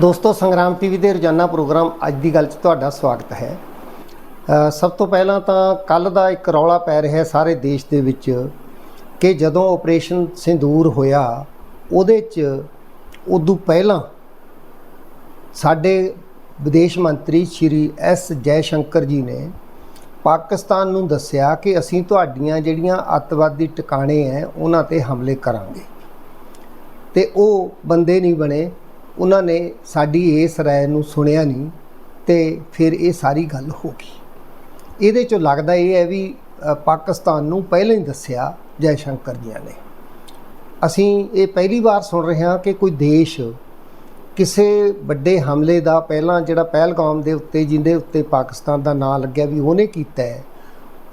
ਦੋਸਤੋ, ਸੰਗਰਾਮ ਟੀਵੀ ਦੇ ਰੋਜ਼ਾਨਾ ਪ੍ਰੋਗਰਾਮ ਅੱਜ ਦੀ ਗੱਲ 'ਚ ਤੁਹਾਡਾ ਸਵਾਗਤ ਹੈ। ਸਭ ਤੋਂ ਪਹਿਲਾਂ ਤਾਂ ਕੱਲ ਦਾ ਇੱਕ ਰੌਲਾ ਪੈ ਰਿਹਾ ਸਾਰੇ ਦੇਸ਼ ਦੇ ਵਿੱਚ ਕਿ ਜਦੋਂ ਆਪਰੇਸ਼ਨ ਸਿੰਦੂਰ ਹੋਇਆ, ਉਹਦੇ 'ਚ ਉਦੋਂ ਪਹਿਲਾਂ ਸਾਡੇ ਵਿਦੇਸ਼ ਮੰਤਰੀ ਸ਼੍ਰੀ ਐਸ ਜੈ ਸ਼ੰਕਰ ਜੀ ਨੇ ਪਾਕਿਸਤਾਨ ਨੂੰ ਦੱਸਿਆ ਕਿ ਅਸੀਂ ਤੁਹਾਡੀਆਂ ਜਿਹੜੀਆਂ ਅੱਤਵਾਦੀ ਟਿਕਾਣੇ ਹੈ ਉਹਨਾਂ ਤੇ ਹਮਲੇ ਕਰਾਂਗੇ। ਤੇ ਉਹ ਬੰਦੇ ਨਹੀਂ ਬਣੇ ਉਹਨਾਂ ਨੇ ਸਾਡੀ ਇਸ ਰਾਏ ਨੂੰ ਸੁਣਿਆ ਨਹੀਂ ਤੇ ਫਿਰ ਇਹ ਸਾਰੀ ਗੱਲ ਹੋ ਗਈ। ਇਹਦੇ ਚੋਂ ਲੱਗਦਾ ਇਹ ਹੈ ਵੀ ਪਾਕਿਸਤਾਨ ਨੂੰ ਪਹਿਲਾਂ ਹੀ ਦੱਸਿਆ ਜੈ ਸ਼ੰਕਰ ਜੀ ਨੇ। ਅਸੀਂ ਇਹ ਪਹਿਲੀ ਵਾਰ ਸੁਣ ਰਹੇ ਹਾਂ ਕਿ ਕੋਈ ਦੇਸ਼ ਕਿਸੇ ਵੱਡੇ ਹਮਲੇ ਦਾ ਪਹਿਲਾਂ ਜਿਹੜਾ ਪਹਿਲਗਾਮ ਦੇ ਉੱਤੇ, ਜਿੰਦੇ ਉੱਤੇ ਪਾਕਿਸਤਾਨ ਦਾ ਨਾਂ ਲੱਗਿਆ ਵੀ ਉਹਨੇ ਕੀਤਾ ਹੈ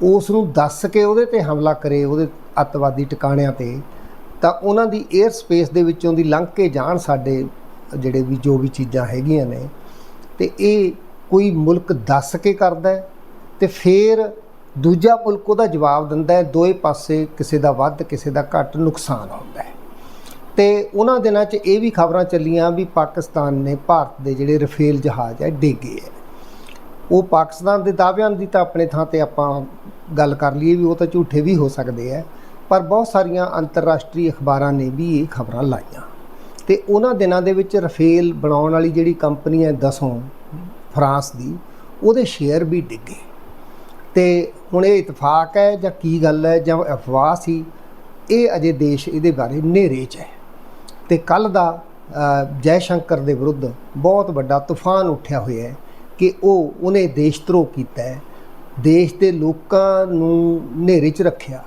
ਉਸ ਨੂੰ ਦੱਸ ਕੇ ਉਹਦੇ ਤੇ ਹਮਲਾ ਕਰੇ, ਉਹਦੇ ਅੱਤਵਾਦੀ ਟਿਕਾਣਿਆਂ ਤੇ, ਤਾਂ ਉਹਨਾਂ ਦੀ 에ਅਰ ਸਪੇਸ ਦੇ ਵਿੱਚੋਂ ਦੀ ਲੰਘ ਕੇ ਜਾਣ ਸਾਡੇ ਜਿਹੜੇ ਵੀ ਜੋ ਵੀ ਚੀਜ਼ਾਂ ਹੈਗੀਆਂ ਨੇ, ਤੇ ਇਹ ਕੋਈ ਮੁਲਕ ਦੱਸ ਕੇ ਕਰਦਾ ਹੈ ਤੇ ਫਿਰ ਦੂਜਾ ਮੁਲਕ ਉਹਦਾ ਜਵਾਬ ਦਿੰਦਾ ਹੈ, ਦੋਏ ਪਾਸੇ ਕਿਸੇ ਦਾ ਵੱਧ, ਕਿਸੇ ਦਾ ਘੱਟ ਨੁਕਸਾਨ ਹੁੰਦਾ ਹੈ। ਤੇ ਉਹਨਾਂ ਦਿਨਾਂ 'ਚ ਇਹ ਵੀ ਖਬਰਾਂ ਚੱਲੀਆਂ ਵੀ ਪਾਕਿਸਤਾਨ ਨੇ ਭਾਰਤ ਦੇ ਜਿਹੜੇ ਰਫੇਲ ਜਹਾਜ਼ ਹੈ, ਡੇਗੇ ਹੈ। ਉਹ ਪਾਕਿਸਤਾਨ ਦੇ ਦਾਅਵਿਆਂ ਦੀ ਤਾਂ ਆਪਣੇ ਥਾਂ ਤੇ ਆਪਾਂ ਗੱਲ ਕਰ ਲਈਏ ਵੀ ਉਹ ਤਾਂ ਝੂਠੇ ਵੀ ਹੋ ਸਕਦੇ ਆ ਪਰ ਬਹੁਤ ਸਾਰੀਆਂ ਅੰਤਰਰਾਸ਼ਟਰੀ ਅਖਬਾਰਾਂ ਨੇ ਵੀ ਇਹ ਖਬਰਾਂ ਲਾਈਆਂ। ਤੇ ਉਹਨਾਂ ਦਿਨਾਂ ਦੇ ਵਿੱਚ ਰਫੇਲ ਬਣਾਉਣ ਵਾਲੀ ਜਿਹੜੀ ਕੰਪਨੀ ਹੈ ਦਸੋਂ ਫਰਾਂਸ ਦੀ ਉਹਦੇ ਸ਼ੇਅਰ ਵੀ ਡਿੱਗੇ। ਤੇ ਹੁਣ ਇਹ ਇਤਫਾਕ ਹੈ ਜਾਂ ਕੀ ਗੱਲ ਹੈ ਜਾਂ ਅਫਵਾਹ ਸੀ ਇਹ ਅਜੇ ਦੇਸ਼ ਇਹਦੇ ਬਾਰੇ ਨੇਰੇ 'ਚ ਹੈ। ਤੇ ਕੱਲ ਦਾ ਅ, ਜੈ ਸ਼ੰਕਰ ਦੇ ਵਿਰੁੱਧ ਬਹੁਤ ਵੱਡਾ ਤੂਫਾਨ ਉੱਠਿਆ ਹੋਇਆ ਹੈ ਕਿ ਉਹ ਉਹਨੇ ਦੇਸ਼ ਧਰੋਹ ਕੀਤਾ ਹੈ। ਦੇਸ਼ ਦੇ ਲੋਕਾਂ ਨੂੰ ਨੇਰੇ 'ਚ ਰੱਖਿਆ।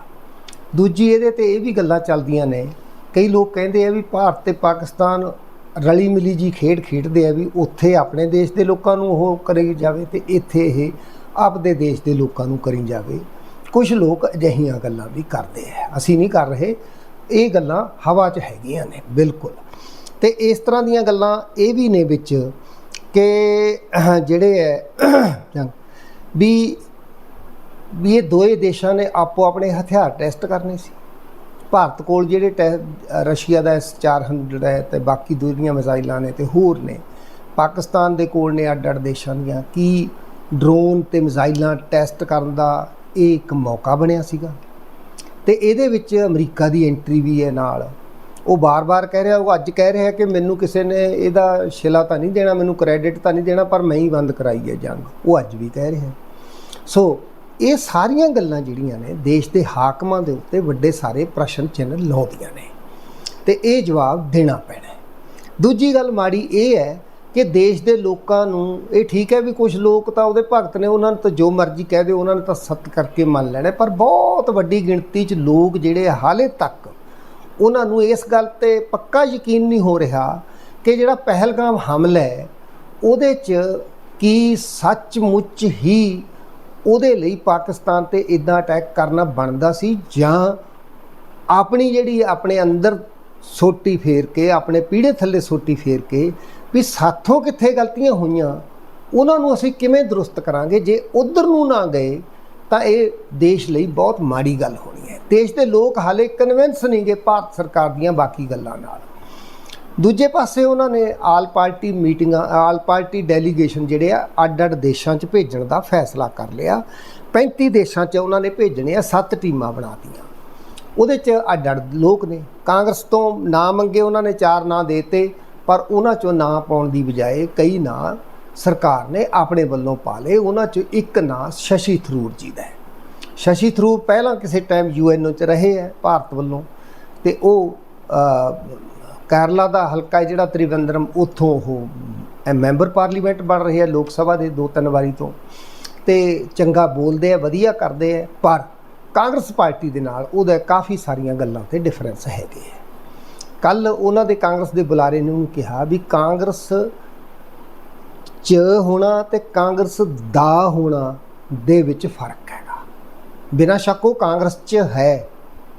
ਦੂਜੀ ਇਹਦੇ ਤੇ ਇਹ ਵੀ ਗੱਲਾਂ ਚੱਲਦੀਆਂ ਨੇ ਕਈ ਲੋਕ ਕਹਿੰਦੇ ਆ ਵੀ ਭਾਰਤ ਤੇ ਪਾਕਿਸਤਾਨ ਰਲੀ ਮਿਲੀ ਜੀ ਖੇਡ ਖੇਡਦੇ ਆ ਵੀ ਉੱਥੇ ਆਪਣੇ ਦੇਸ਼ ਦੇ ਲੋਕਾਂ ਨੂੰ ਉਹ ਕਰੀ ਜਾਵੇ ਤੇ ਇੱਥੇ ਇਹ ਆਪਦੇ ਦੇਸ਼ ਦੇ ਲੋਕਾਂ ਨੂੰ ਕਰੀ ਜਾਵੇ। ਕੁਝ ਲੋਕ ਅਜਿਹੀਆਂ ਗੱਲਾਂ ਵੀ ਕਰਦੇ ਆ। ਅਸੀਂ ਨਹੀਂ ਕਰ ਰਹੇ। ਇਹ ਗੱਲਾਂ ਹਵਾ 'ਚ ਹੈਗੀਆਂ ਨੇ, ਬਿਲਕੁਲ। ਤੇ ਇਸ ਤਰ੍ਹਾਂ ਦੀਆਂ ਗੱਲਾਂ ਇਹ ਵੀ ਨੇ ਵਿੱਚ ਕਿ ਜਿਹੜੇ ਹੈ ਵੀ ਵੀ ਇਹ ਦੋਏ ਦੇਸ਼ਾਂ ਨੇ ਆਪੋ ਆਪਣੇ ਹਥਿਆਰ ਟੈਸਟ ਕਰਨੇ ਸੀ। ਭਾਰਤ ਕੋਲ ਜਿਹੜੇ ਟੈ- ਰਸ਼ੀਆ ਦਾ S400 ਹੈ ਤੇ ਬਾਕੀ ਦੂਜੀਆਂ ਮਿਜ਼ਾਈਲਾਂ ਨੇ ਤੇ ਹੋਰ ਨੇ, ਪਾਕਿਸਤਾਨ ਦੇ ਕੋਲ ਨੇ ਅੱਡ ਅੱਡ ਦੇਸ਼ਾਂ ਦੀਆਂ। ਕੀ ਡਰੋਨ ਤੇ ਮਿਜ਼ਾਈਲਾਂ ਟੈਸਟ ਕਰਨ ਦਾ ਇਹ ਇੱਕ ਮੌਕਾ ਬਣਿਆ ਸੀਗਾ? ਤੇ ਇਹਦੇ ਵਿੱਚ ਅਮਰੀਕਾ ਦੀ ਐਂਟਰੀ ਵੀ ਹੈ ਨਾਲ। ਉਹ ਬਾਰ-ਬਾਰ ਕਹਿ ਰਿਹਾ, ਉਹ ਅੱਜ ਕਹਿ ਰਿਹਾ ਕਿ ਮੈਨੂੰ ਕਿਸੇ ਨੇ ਇਹਦਾ ਸ਼ਿਲਾ ਤਾਂ ਨਹੀਂ ਦੇਣਾ, ਮੈਨੂੰ ਕ੍ਰੈਡਿਟ ਤਾਂ ਨਹੀਂ ਦੇਣਾ, ਪਰ ਮੈਂ ਹੀ ਬੰਦ ਕਰਾਈ ਹੈ ਜੰਗ। ਉਹ ਅੱਜ ਵੀ ਕਹਿ ਰਿਹਾ। ਸੋ ਇਹ ਸਾਰੀਆਂ ਗੱਲਾਂ ਜਿਹੜੀਆਂ ਨੇ ਦੇਸ਼ ਦੇ ਹਾਕਮਾਂ ਦੇ ਉੱਤੇ ਵੱਡੇ ਸਾਰੇ ਪ੍ਰਸ਼ਨ ਚਿੰਨ੍ਹ ਲਾਉਂਦੀਆਂ ਨੇ ਤੇ ਇਹ ਜਵਾਬ ਦੇਣਾ ਪੈਣਾ। ਦੂਜੀ ਗੱਲ ਮਾੜੀ ਇਹ ਹੈ ਕਿ ਦੇਸ਼ ਦੇ ਲੋਕਾਂ ਨੂੰ ਇਹ ਠੀਕ ਹੈ ਵੀ ਕੁਝ ਲੋਕ ਤਾਂ ਉਹਦੇ ਭਗਤ ਨੇ ਉਹਨਾਂ ਨੂੰ ਤਾਂ ਜੋ ਮਰਜ਼ੀ ਕਹਿ ਦਿਓ, ਉਹਨਾਂ ਨੇ ਤਾਂ ਸੱਤ ਕਰਕੇ ਮੰਨ ਲੈਣਾ, ਪਰ ਬਹੁਤ ਵੱਡੀ ਗਿਣਤੀ 'ਚ ਲੋਕ ਜਿਹੜੇ ਹਾਲੇ ਤੱਕ ਉਹਨਾਂ ਨੂੰ ਇਸ ਗੱਲ ਤੇ ਪੱਕਾ ਯਕੀਨ ਨਹੀਂ ਹੋ ਰਿਹਾ ਕਿ ਜਿਹੜਾ ਪਹਿਲਗਾਮ ਹਮਲਾ ਹੈ, ਉਹਦੇ 'ਚ ਕੀ ਸੱਚਮੁੱਚ ਹੀ ਉਹਦੇ ਲਈ ਪਾਕਿਸਤਾਨ ਤੇ ਇਦਾਂ ਅਟੈਕ ਕਰਨਾ ਬਣਦਾ ਸੀ ਜਾਂ ਆਪਣੀ ਜਿਹੜੀ ਆਪਣੇ ਅੰਦਰ ਸੋਟੀ ਫੇਰ ਕੇ, ਆਪਣੇ ਪੀੜੇ ਥੱਲੇ ਸੋਟੀ ਫੇਰ ਕੇ ਵੀ ਸਾਥੋਂ ਕਿੱਥੇ ਗਲਤੀਆਂ ਹੋਈਆਂ, ਉਹਨਾਂ ਨੂੰ ਅਸੀਂ ਕਿਵੇਂ ਦਰੁਸਤ ਕਰਾਂਗੇ? ਜੇ ਉਧਰ ਨੂੰ ਨਾ ਗਏ, ਤਾਂ ਇਹ ਦੇਸ਼ ਲਈ ਬਹੁਤ ਮਾੜੀ ਗੱਲ ਹੋਣੀ ਹੈ। ਦੇਸ਼ ਦੇ ਲੋਕ ਹਾਲੇ ਕਨਵਿੰਸ ਨਹੀਂਗੇ ਭਾਰਤ ਸਰਕਾਰ ਦੀਆਂ ਬਾਕੀ ਗੱਲਾਂ ਨਾਲ। ਦੂਜੇ ਪਾਸੇ ਉਹਨਾਂ ਨੇ ਆਲ ਪਾਰਟੀ ਮੀਟਿੰਗਾਂ, ਆਲ ਪਾਰਟੀ ਡੈਲੀਗੇਸ਼ਨ ਜਿਹੜੇ ਆ ਅੱਡ ਅੱਡ ਦੇਸ਼ਾਂ 'ਚ ਭੇਜਣ ਦਾ ਫੈਸਲਾ ਕਰ ਲਿਆ। 35 ਦੇਸ਼ਾਂ 'ਚ ਉਹਨਾਂ ਨੇ ਭੇਜਣੇ ਆ 7 ਟੀਮਾਂ ਬਣਾਤੀਆਂ ਉਹਦੇ 'ਚ ਅੱਡ ਅੱਡ ਲੋਕ ਨੇ। ਕਾਂਗਰਸ ਤੋਂ ਨਾਂ ਮੰਗੇ ਉਹਨਾਂ ਨੇ, ਚਾਰ ਨਾਂ ਦੇਤੇ, ਪਰ ਉਹਨਾਂ 'ਚੋਂ ਨਾਂ ਪਾਉਣ ਦੀ ਬਜਾਏ ਕਈ ਨਾਂ ਸਰਕਾਰ ਨੇ ਆਪਣੇ ਵੱਲੋਂ ਪਾ ਲਏ। ਉਹਨਾਂ 'ਚੋਂ ਇੱਕ ਨਾਂ ਸ਼ਸ਼ੀ ਥਰੂਰ ਜੀ ਦਾ ਹੈ। ਸ਼ਸ਼ੀ ਥਰੂਰ ਪਹਿਲਾਂ ਕਿਸੇ ਟਾਈਮ ਯੂਐਨਓ 'ਚ ਰਹੇ ਹੈ ਭਾਰਤ ਵੱਲੋਂ। ਤੇ ਉਹ ਕੇਰਲਾ ਦਾ ਹਲਕਾ ਹੈ ਜਿਹੜਾ ਤ੍ਰਿਵੰਦਰਮ, ਉੱਥੋਂ ਉਹ ਮੈਂਬਰ ਪਾਰਲੀਮੈਂਟ ਬਣ ਰਹੇ ਆ ਲੋਕ ਸਭਾ ਦੇ ਦੋ ਤਿੰਨ ਵਾਰੀ ਤੋਂ। ਤੇ ਚੰਗਾ ਬੋਲਦੇ ਆ, ਵਧੀਆ ਕਰਦੇ ਆ, ਪਰ ਕਾਂਗਰਸ ਪਾਰਟੀ ਦੇ ਨਾਲ ਉਹਦਾ ਕਾਫੀ ਸਾਰੀਆਂ ਗੱਲਾਂ ਤੇ ਡਿਫਰੈਂਸ ਹੈਗੇ ਆ। ਕੱਲ ਉਹਨਾਂ ਦੇ ਕਾਂਗਰਸ ਦੇ ਬੁਲਾਰੇ ਨੇ ਉਹਨੂੰ ਕਿਹਾ ਵੀ ਕਾਂਗਰਸ ਚ ਹੋਣਾ ਤੇ ਕਾਂਗਰਸ ਦਾ ਹੋਣਾ ਦੇ ਵਿੱਚ ਫ਼ਰਕ ਹੈਗਾ। ਬਿਨਾਂ ਸ਼ੱਕ ਉਹ ਕਾਂਗਰਸ ਚ ਹੈ,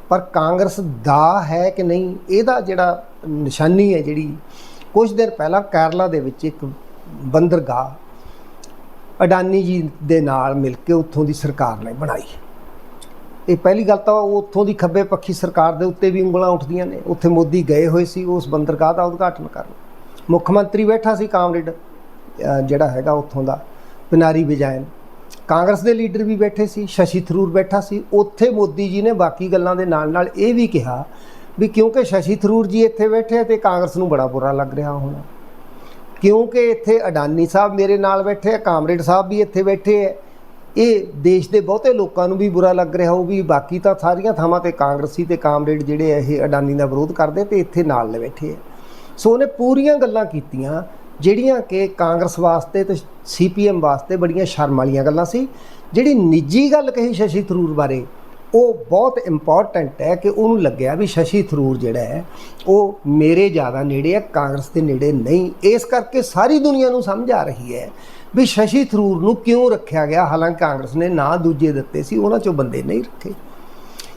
ਪਰ ਕਾਂਗਰਸ ਦਾ ਹੈ ਕਿ ਨਹੀਂ, ਇਹਦਾ ਜਿਹੜਾ ਨਿਸ਼ਾਨੀ ਹੈ ਜਿਹੜੀ ਕੁਝ ਦਿਨ ਪਹਿਲਾਂ ਕੇਰਲਾ ਦੇ ਵਿੱਚ ਇੱਕ ਬੰਦਰਗਾਹ ਅਡਾਨੀ ਜੀ ਦੇ ਨਾਲ ਮਿਲ ਕੇ ਉੱਥੋਂ ਦੀ ਸਰਕਾਰ ਨੇ ਬਣਾਈ। ਇਹ ਪਹਿਲੀ ਗੱਲ ਤਾਂ ਉਹ ਉੱਥੋਂ ਦੀ ਖੱਬੇ ਪੱਖੀ ਸਰਕਾਰ ਦੇ ਉੱਤੇ ਵੀ ਉਂਗਲਾਂ ਉੱਠਦੀਆਂ ਨੇ। ਉੱਥੇ ਮੋਦੀ ਗਏ ਹੋਏ ਸੀ ਉਸ ਬੰਦਰਗਾਹ ਦਾ ਉਦਘਾਟਨ ਕਰਨ। ਮੁੱਖ ਮੰਤਰੀ ਬੈਠਾ ਸੀ ਕਾਮਰੇਡ ਜਿਹੜਾ ਹੈਗਾ ਉੱਥੋਂ ਦਾ ਪਿਨਾਰੀ ਵਿਜੈਨ। ਕਾਂਗਰਸ ਦੇ ਲੀਡਰ ਵੀ ਬੈਠੇ ਸੀ, ਸ਼ਸ਼ੀ ਥਰੂਰ ਬੈਠਾ ਸੀ। ਉੱਥੇ ਮੋਦੀ ਜੀ ਨੇ ਬਾਕੀ ਗੱਲਾਂ ਦੇ ਨਾਲ ਨਾਲ ਇਹ ਵੀ ਕਿਹਾ ਵੀ ਕਿਉਂਕਿ ਸ਼ਸ਼ੀ ਥਰੂਰ ਜੀ ਇੱਥੇ ਬੈਠੇ ਆ ਤੇ ਕਾਂਗਰਸ ਨੂੰ ਬੜਾ ਬੁਰਾ ਲੱਗ ਰਿਹਾ ਹੋਣਾ। ਕਿਉਂਕਿ ਇੱਥੇ ਅਡਾਨੀ ਸਾਹਿਬ ਮੇਰੇ ਨਾਲ ਬੈਠੇ ਆ, ਕਾਮਰੇਡ ਸਾਹਿਬ ਵੀ ਇੱਥੇ ਬੈਠੇ ਆ। ਇਹ ਦੇਸ਼ ਦੇ ਬਹੁਤੇ ਲੋਕਾਂ ਨੂੰ ਵੀ ਬੁਰਾ ਲੱਗ ਰਿਹਾ ਹੋ ਵੀ ਬਾਕੀ ਤਾਂ ਸਾਰੀਆਂ ਥਾਵਾਂ ਤੇ ਕਾਂਗਰਸੀ ਤੇ ਕਾਮਰੇਡ ਜਿਹੜੇ ਇਹ ਅਡਾਨੀ ਦਾ ਵਿਰੋਧ ਕਰਦੇ ਤੇ ਇੱਥੇ ਨਾਲ ਲੈ ਬੈਠੇ ਆ। ਸੋ ਉਹਨੇ ਪੂਰੀਆਂ ਗੱਲਾਂ ਕੀਤੀਆਂ, ਜਿਹੜੀਆਂ ਕਿ ਕਾਂਗਰਸ ਵਾਸਤੇ ਤੇ ਸੀਪੀਐਮ ਵਾਸਤੇ ਬੜੀਆਂ ਸ਼ਰਮ ਵਾਲੀਆਂ ਗੱਲਾਂ ਸੀ। ਜਿਹੜੀ ਨਿੱਜੀ ਗੱਲ ਕਹੀ ਸ਼ਸ਼ੀ ਥਰੂਰ ਬਾਰੇ ਉਹ ਬਹੁਤ ਇੰਪੋਰਟੈਂਟ ਹੈ ਕਿ ਉਹਨੂੰ ਲੱਗਿਆ ਵੀ ਸ਼ਸ਼ੀ ਥਰੂਰ ਜਿਹੜਾ ਹੈ, ਉਹ ਮੇਰੇ ਜ਼ਿਆਦਾ ਨੇੜੇ ਹੈ, ਕਾਂਗਰਸ ਦੇ ਨੇੜੇ ਨਹੀਂ। ਇਸ ਕਰਕੇ ਸਾਰੀ ਦੁਨੀਆ ਨੂੰ ਸਮਝ ਆ ਰਹੀ ਹੈ ਵੀ ਸ਼ਸ਼ੀ ਥਰੂਰ ਨੂੰ ਕਿਉਂ ਰੱਖਿਆ ਗਿਆ? ਹਾਲਾਂਕਿ ਕਾਂਗਰਸ ਨੇ ਨਾਂ ਦੂਜੇ ਦਿੱਤੇ ਸੀ, ਉਹਨਾਂ ਚੋਂ ਬੰਦੇ ਨਹੀਂ ਰੱਖੇ।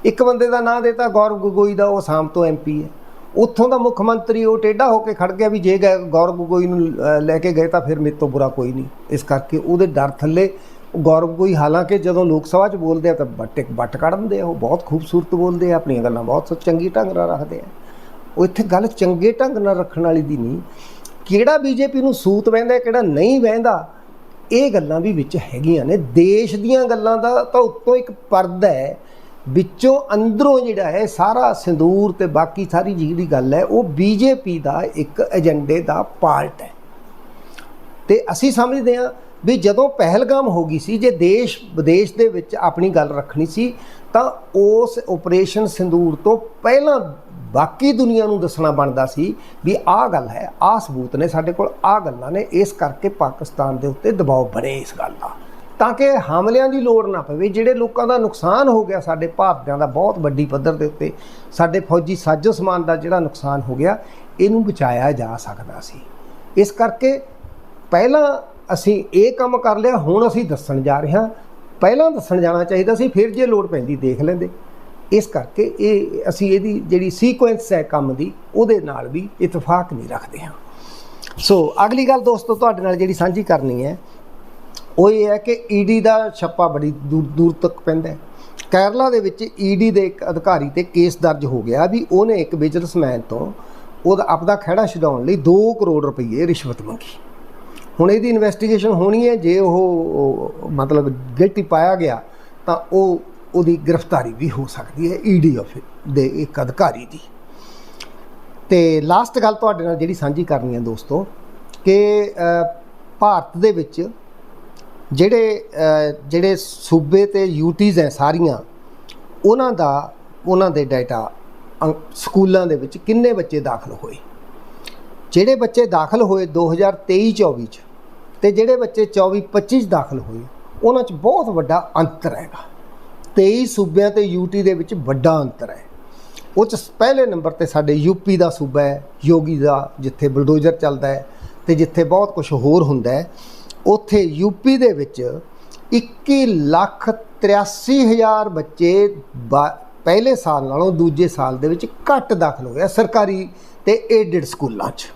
ਇੱਕ ਬੰਦੇ ਦਾ ਨਾਂ ਦਿੱਤਾ, ਗੌਰਵ ਗਗੋਈ ਦਾ, ਉਹ ਆਸਾਮ ਤੋਂ ਐਮਪੀ ਹੈ। ਉੱਥੋਂ ਦਾ ਮੁੱਖ ਮੰਤਰੀ ਉਹ ਟੇਢਾ ਹੋ ਕੇ ਖੜ ਗਿਆ ਵੀ ਜੇ ਗਏ- ਗੌਰਵ ਗਗੋਈ ਨੂੰ ਲੈ ਕੇ ਗਏ ਤਾਂ ਫਿਰ ਮੇਰੇ ਤੋਂ ਬੁਰਾ ਕੋਈ ਨਹੀਂ। ਇਸ ਕਰਕੇ ਉਹਦੇ ਡਰ ਥੱਲੇ ਗੌਰਵ ਕੋਈ, ਹਾਲਾਂਕਿ ਜਦੋਂ ਲੋਕ ਸਭਾ 'ਚ ਬੋਲਦੇ ਆ ਤਾਂ ਬੱਟ ਇੱਕ ਬੱਟ ਕੱਢ ਦਿੰਦੇ ਆ, ਉਹ ਬਹੁਤ ਖੂਬਸੂਰਤ ਬੋਲਦੇ ਆ, ਆਪਣੀਆਂ ਗੱਲਾਂ ਬਹੁਤ ਚੰਗੀ ਢੰਗ ਨਾਲ ਰੱਖਦੇ ਆ। ਉਹ ਇੱਥੇ ਗੱਲ ਚੰਗੇ ਢੰਗ ਨਾਲ ਰੱਖਣ ਵਾਲੀ ਦੀ ਨਹੀਂ। ਕਿਹੜਾ ਬੀਜੇਪੀ ਨੂੰ ਸੂਤ ਵਹਿੰਦਾ, ਕਿਹੜਾ ਨਹੀਂ ਵਹਿੰਦਾ, ਇਹ ਗੱਲਾਂ ਵੀ ਵਿੱਚ ਹੈਗੀਆਂ ਨੇ। ਦੇਸ਼ ਦੀਆਂ ਗੱਲਾਂ ਦਾ ਤਾਂ ਉੱਤੋਂ ਇੱਕ ਪਰਦਾ ਹੈ, ਵਿੱਚੋਂ ਅੰਦਰੋਂ ਜਿਹੜਾ ਹੈ, ਸਾਰਾ ਸਿੰਦੂਰ ਤੇ ਬਾਕੀ ਸਾਰੀ ਜਿਹੜੀ ਗੱਲ ਹੈ, ਉਹ ਬੀਜੇਪੀ ਦਾ ਇੱਕ ਏਜੰਡੇ ਦਾ ਪਾਰਟ ਹੈ। ਤੇ ਅਸੀਂ ਸਮਝਦੇ ਹਾਂ ਵੀ ਜਦੋਂ ਪਹਿਲਗਾਮ ਹੋ ਗਈ ਸੀ, ਜੇ ਦੇਸ਼, ਵਿਦੇਸ਼ ਦੇ ਵਿੱਚ ਆਪਣੀ ਗੱਲ ਰੱਖਣੀ ਸੀ, ਤਾਂ ਉਸ ਆਪਰੇਸ਼ਨ ਸਿੰਦੂਰ ਤੋਂ ਪਹਿਲਾਂ ਬਾਕੀ ਦੁਨੀਆ ਨੂੰ ਦੱਸਣਾ ਬਣਦਾ ਸੀ ਵੀ ਆਹ ਗੱਲ ਹੈ, ਆਹ ਸਬੂਤ ਨੇ ਸਾਡੇ ਕੋਲ, ਆਹ ਗੱਲਾਂ ਨੇ, ਇਸ ਕਰਕੇ ਪਾਕਿਸਤਾਨ ਦੇ ਉੱਤੇ ਦਬਾਅ ਬਣੇ ਇਸ ਗੱਲ ਦਾ। ਤਾਂ ਕਿ ਹਮਲਿਆਂ ਦੀ ਲੋੜ ਨਾ ਪਵੇ, ਜਿਹੜੇ ਲੋਕਾਂ ਦਾ ਨੁਕਸਾਨ ਹੋ ਗਿਆ ਸਾਡੇ ਭਾਰਤਿਆਂ ਦਾ ਬਹੁਤ ਵੱਡੀ ਪੱਧਰ ਦੇ ਉੱਤੇ, ਸਾਡੇ ਫੌਜੀ ਸਾਜੋ ਸਮਾਨ ਦਾ ਜਿਹੜਾ ਨੁਕਸਾਨ ਹੋ ਗਿਆ, ਇਹਨੂੰ ਬਚਾਇਆ ਜਾ ਸਕਦਾ ਸੀ। ਇਸ ਕਰਕੇ ਪਹਿਲਾਂ ਅਸੀਂ ਇਹ ਕੰਮ ਕਰ ਲਿਆ, ਹੁਣ ਅਸੀਂ ਦੱਸਣ ਜਾ ਰਹੇ ਹਾਂ। ਪਹਿਲਾਂ ਦੱਸਣ ਜਾਣਾ ਚਾਹੀਦਾ ਸੀ, ਫਿਰ ਜੇ ਲੋੜ ਪੈਂਦੀ ਦੇਖ ਲੈਂਦੇ। ਇਸ ਕਰਕੇ ਇਹ ਅਸੀਂ ਇਹਦੀ ਜਿਹੜੀ ਸੀਕੁਐਂਸ ਹੈ ਕੰਮ ਦੀ, ਉਹਦੇ ਨਾਲ ਵੀ ਇਤਫਾਕ ਨਹੀਂ ਰੱਖਦੇ ਹਾਂ। ਸੋ ਅਗਲੀ ਗੱਲ ਦੋਸਤੋ, ਤੁਹਾਡੇ ਨਾਲ ਜਿਹੜੀ ਸਾਂਝੀ ਕਰਨੀ ਹੈ, ਉਹ ਇਹ ਹੈ ਕਿ ਈਡੀ ਦਾ ਛੱਪਾ ਬੜੀ ਦੂਰ ਦੂਰ ਤੱਕ ਪੈਂਦਾ ਹੈ। ਕੇਰਲਾ ਦੇ ਵਿੱਚ ਈਡੀ ਦੇ ਇੱਕ ਅਧਿਕਾਰੀ ਤੇ ਕੇਸ ਦਰਜ ਹੋ ਗਿਆ ਵੀ ਉਹਨੇ ਇੱਕ ਬਿਜ਼ਨਸਮੈਨ ਤੋਂ ਉਹਦਾ ਆਪਦਾ ਖਹਿੜਾ ਛਡਾਉਣ ਲਈ 2 ਕਰੋੜ ਰੁਪਏ ਰਿਸ਼ਵਤ ਮੰਗੀ। ਹੁਣ ਇਹਦੀ ਇਨਵੈਸਟੀਗੇਸ਼ਨ ਹੋਣੀ ਹੈ, ਜੇ ਉਹ ਮਤਲਬ ਗਿਲਟੀ ਪਾਇਆ ਗਿਆ, ਤਾਂ ਉਹ, ਉਹਦੀ ਗ੍ਰਿਫਤਾਰੀ ਵੀ ਹੋ ਸਕਦੀ ਹੈ ਈਡੀ ਆਫ ਦੇ ਇੱਕ ਅਧਿਕਾਰੀ ਦੀ। ਤੇ ਲਾਸਟ ਗੱਲ ਤੁਹਾਡੇ ਨਾਲ ਜਿਹੜੀ ਸਾਂਝੀ ਕਰਨੀ ਹੈ ਦੋਸਤੋ, ਕਿ ਭਾਰਤ ਦੇ ਵਿੱਚ ਜਿਹੜੇ ਜਿਹੜੇ ਸੂਬੇ ਤੇ ਯੂਟੀਜ਼ ਹੈ ਸਾਰੀਆਂ, ਉਹਨਾਂ ਦਾ, ਉਹਨਾਂ ਦੇ ਡਾਟਾ ਸਕੂਲਾਂ ਦੇ ਵਿੱਚ ਕਿੰਨੇ ਬੱਚੇ ਦਾਖਲ ਹੋਏ? ਜਿਹੜੇ ਬੱਚੇ ਦਾਖਲ ਹੋਏ 2023-24 ਚ ਤੇ ਜਿਹੜੇ ਬੱਚੇ 24-25 ਚ ਦਾਖਲ ਹੋਏ, ਉਹਨਾਂ ਚ ਬਹੁਤ ਵੱਡਾ ਅੰਤਰ ਹੈਗਾ। 23 ਸੂਬਿਆਂ ਤੇ ਯੂਟੀ ਦੇ ਵਿੱਚ ਵੱਡਾ ਅੰਤਰ ਹੈ। ਉਹ ਚ ਪਹਿਲੇ ਨੰਬਰ ਤੇ ਸਾਡੇ ਯੂਪੀ ਦਾ ਸੂਬਾ ਹੈ, ਯੋਗੀ ਦਾ, ਜਿੱਥੇ ਬਲਡੋਜ਼ਰ ਚੱਲਦਾ ਹੈ ਤੇ ਜਿੱਥੇ ਬਹੁਤ ਕੁਝ ਹੋਰ ਹੁੰਦਾ ਹੈ। ਉੱਥੇ ਯੂਪੀ ਦੇ ਵਿੱਚ 21 ਲੱਖ 83 ਹਜ਼ਾਰ ਬੱਚੇ ਬਾ- ਪਹਿਲੇ ਸਾਲ ਨਾਲੋਂ ਦੂਜੇ ਸਾਲ ਦੇ ਵਿੱਚ ਘੱਟ ਦਾਖਲ ਹੋਏ ਸਰਕਾਰੀ ਤੇ ਏਡਡ ਸਕੂਲਾਂ 'ਚ।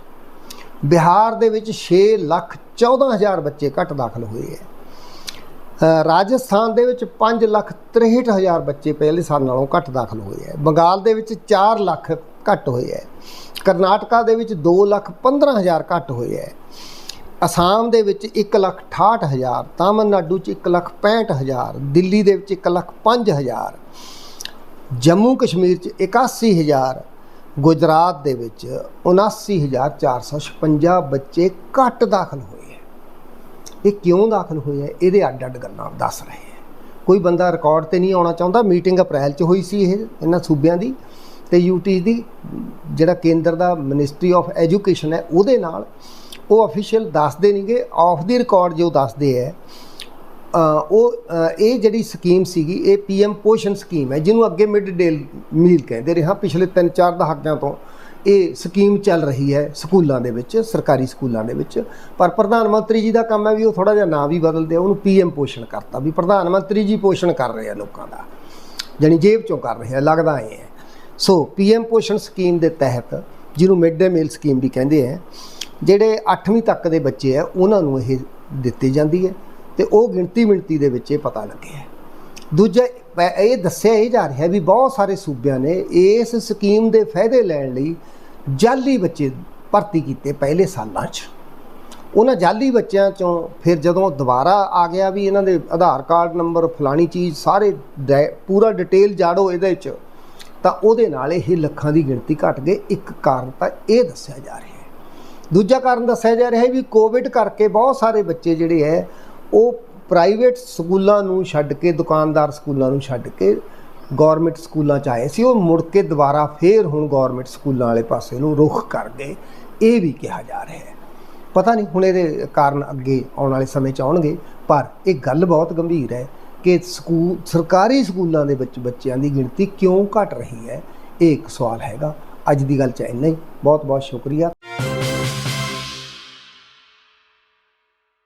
ਬਿਹਾਰ ਦੇ ਵਿੱਚ 6 ਲੱਖ 14 ਹਜ਼ਾਰ ਬੱਚੇ ਘੱਟ ਦਾਖਲ ਹੋਏ ਹੈ। ਰਾਜਸਥਾਨ ਦੇ ਵਿੱਚ 5 ਲੱਖ 63 ਹਜ਼ਾਰ ਬੱਚੇ ਪਹਿਲੇ ਸਾਲ ਨਾਲੋਂ ਘੱਟ ਦਾਖਲ ਹੋਏ ਹੈ। ਬੰਗਾਲ ਦੇ ਵਿੱਚ 4 ਲੱਖ ਘੱਟ ਹੋਏ ਹੈ। ਕਰਨਾਟਕਾ ਦੇ ਵਿੱਚ 2 ਲੱਖ 15 ਹਜ਼ਾਰ ਘੱਟ ਹੋਏ ਹੈ। ਅਸਾਮ ਦੇ ਵਿੱਚ 1 ਲੱਖ 68 ਹਜ਼ਾਰ, ਤਾਮਿਲਨਾਡੂ 'ਚ 1 ਲੱਖ 65 ਹਜ਼ਾਰ, ਦਿੱਲੀ ਦੇ ਵਿੱਚ 1 ਲੱਖ 5 ਹਜ਼ਾਰ, ਜੰਮੂ ਕਸ਼ਮੀਰ 'ਚ 81 ਹਜ਼ਾਰ ਗੁਜਰਾਤ ਦੇ ਵਿੱਚ 79456 ਬੱਚੇ ਘੱਟ ਦਾਖਲ ਹੋਏ ਹੈ। ਇਹ ਕਿਉਂ ਦਾਖਲ ਹੋਏ ਹੈ? ਇਹਦੇ ਅੱਡ ਅੱਡ ਗੱਲਾਂ ਦੱਸ ਰਹੇ ਹੈ। ਕੋਈ ਬੰਦਾ ਰਿਕਾਰਡ ਤੇ ਨਹੀਂ ਆਉਣਾ ਚਾਹੁੰਦਾ। ਮੀਟਿੰਗ ਅਪ੍ਰੈਲ 'ਚ ਹੋਈ ਸੀ ਇਹ, ਇਹਨਾਂ ਸੂਬਿਆਂ ਦੀ ਤੇ ਯੂਟੀ ਦੀ, ਜਿਹੜਾ ਕੇਂਦਰ ਦਾ ਮਿਨਿਸਟਰੀ ਆਫ ਐਜੂਕੇਸ਼ਨ ਹੈ, ਉਹਦੇ ਨਾਲ ਉਹ ਅਫੀਸ਼ੀਅਲ ਦੱਸਦੇ ਨਹੀਂਗੇ ਆਫ ਦੀ ਰਿਕਾਰਡ ਜੋ ਦੱਸਦੇ ਹੈ ਉਹ ਇਹ ਜਿਹੜੀ ਸਕੀਮ ਸੀਗੀ, ਇਹ ਪੀਐਮ ਪੋਸ਼ਣ ਸਕੀਮ ਹੈ, ਜਿਹਨੂੰ ਅੱਗੇ ਮਿਡ ਡੇ ਮੀਲ ਕਹਿੰਦੇ ਰਿਹਾ ਪਿਛਲੇ 3-4 ਦਹਾਕਿਆਂ ਤੋਂ ਇਹ ਸਕੀਮ ਚੱਲ ਰਹੀ ਹੈ ਸਕੂਲਾਂ ਦੇ ਵਿੱਚ, ਸਰਕਾਰੀ ਸਕੂਲਾਂ ਦੇ ਵਿੱਚ। ਪਰ ਪ੍ਰਧਾਨ ਮੰਤਰੀ ਜੀ ਦਾ ਕੰਮ ਹੈ ਵੀ ਉਹ ਥੋੜਾ ਜਿਹਾ ਨਾਂ ਵੀ ਬਦਲ ਦਿਆ ਉਹਨੂੰ ਪੀਐਮ ਪੋਸ਼ਣ ਕਰਤਾ, ਵੀ ਪ੍ਰਧਾਨ ਮੰਤਰੀ ਜੀ ਪੋਸ਼ਣ ਕਰ ਰਹੇ ਆ ਲੋਕਾਂ ਦਾ, ਜਾਣੀ ਜੇਬ ਚੋਂ ਕਰ ਰਹੇ ਆ, ਲੱਗਦਾ ਇਹ ਹੈ। ਸੋ, ਪੀਐਮ ਪੋਸ਼ਣ ਸਕੀਮ ਦੇ ਤਹਿਤ, ਜਿਹਨੂੰ ਮਿਡ ਡੇ ਮੀਲ ਸਕੀਮ ਵੀ ਕਹਿੰਦੇ ਆ, ਜਿਹੜੇ 8ਵੀਂ ਤੱਕ ਦੇ ਬੱਚੇ ਆ, ਉਹਨਾਂ ਨੂੰ ਇਹ ਦਿੱਤੀ ਜਾਂਦੀ ਹੈ। ਤੇ ਉਹ ਗਿਣਤੀ ਮਿਣਤੀ ਦੇ ਵਿੱਚ ਇਹ ਪਤਾ ਲੱਗਿਆ ਦੂਜਾ ਇਹ ਦੱਸਿਆ ਇਹ ਜਾ ਰਿਹਾ ਵੀ ਬਹੁਤ ਸਾਰੇ ਸੂਬਿਆਂ ਨੇ ਇਸ ਸਕੀਮ ਦੇ ਫਾਇਦੇ ਲੈਣ ਲਈ ਜਾਲੀ ਬੱਚੇ ਭਰਤੀ ਕੀਤੇ ਪਹਿਲੇ ਸਾਲਾਂ 'ਚ। ਉਹਨਾਂ ਜਾਲੀ ਬੱਚਿਆਂ ਚੋਂ ਫਿਰ ਜਦੋਂ ਦੁਬਾਰਾ ਆ ਗਿਆ ਵੀ ਇਹਨਾਂ ਦੇ ਆਧਾਰ ਕਾਰਡ ਨੰਬਰ, ਫਲਾਣੀ ਚੀਜ਼ ਸਾਰੇ ਡੈ- ਪੂਰਾ ਡਿਟੇਲ ਜਾੜੋ ਇਹਦੇ 'ਚ, ਤਾਂ ਉਹਦੇ ਨਾਲ ਇਹ ਲੱਖਾਂ ਦੀ ਗਿਣਤੀ ਘਟ ਗਈ। ਇੱਕ ਕਾਰਨ ਤਾਂ ਇਹ ਦੱਸਿਆ ਜਾ ਰਿਹਾ ਹੈ। ਦੂਜਾ ਕਾਰਨ ਦੱਸਿਆ ਜਾ ਰਿਹਾ ਹੈ ਵੀ ਕੋਵਿਡ ਕਰਕੇ ਬਹੁਤ ਸਾਰੇ ਬੱਚੇ ਜਿਹੜੇ ਹੈ ਉਹ ਪ੍ਰਾਈਵੇਟ ਸਕੂਲਾਂ ਨੂੰ ਛੱਡ ਕੇ, ਦੁਕਾਨਦਾਰ ਸਕੂਲਾਂ ਨੂੰ ਛੱਡ ਕੇ ਗਵਰਨਮੈਂਟ ਸਕੂਲਾਂ 'ਚ ਆਏ ਸੀ। ਉਹ ਮੁੜ ਕੇ ਦੁਬਾਰਾ ਫੇਰ ਹੁਣ ਗਵਰਨਮੈਂਟ ਸਕੂਲਾਂ ਵਾਲੇ ਪਾਸੇ ਨੂੰ ਰੁਖ ਕਰ ਗਏ। ਇਹ ਵੀ ਕਿਹਾ ਜਾ ਰਿਹਾ ਹੈ। ਪਤਾ ਨਹੀਂ ਹੁਣ ਇਹਦੇ ਕਾਰਨ ਅੱਗੇ ਆਉਣ ਵਾਲੇ ਸਮੇਂ 'ਚ ਆਉਣਗੇ, ਪਰ ਇਹ ਗੱਲ ਬਹੁਤ ਗੰਭੀਰ ਹੈ ਕਿ ਸਕੂਲ ਸਰਕਾਰੀ ਸਕੂਲਾਂ ਦੇ ਵਿੱਚ ਬੱਚਿਆਂ ਦੀ ਗਿਣਤੀ ਕਿਉਂ ਘਟ ਰਹੀ ਹੈ, ਇਹ ਇੱਕ ਸਵਾਲ ਹੈਗਾ। ਅੱਜ ਦੀ ਗੱਲ 'ਚ ਇੰਨਾ ਹੀ। ਬਹੁਤ ਬਹੁਤ ਸ਼ੁਕਰੀਆ।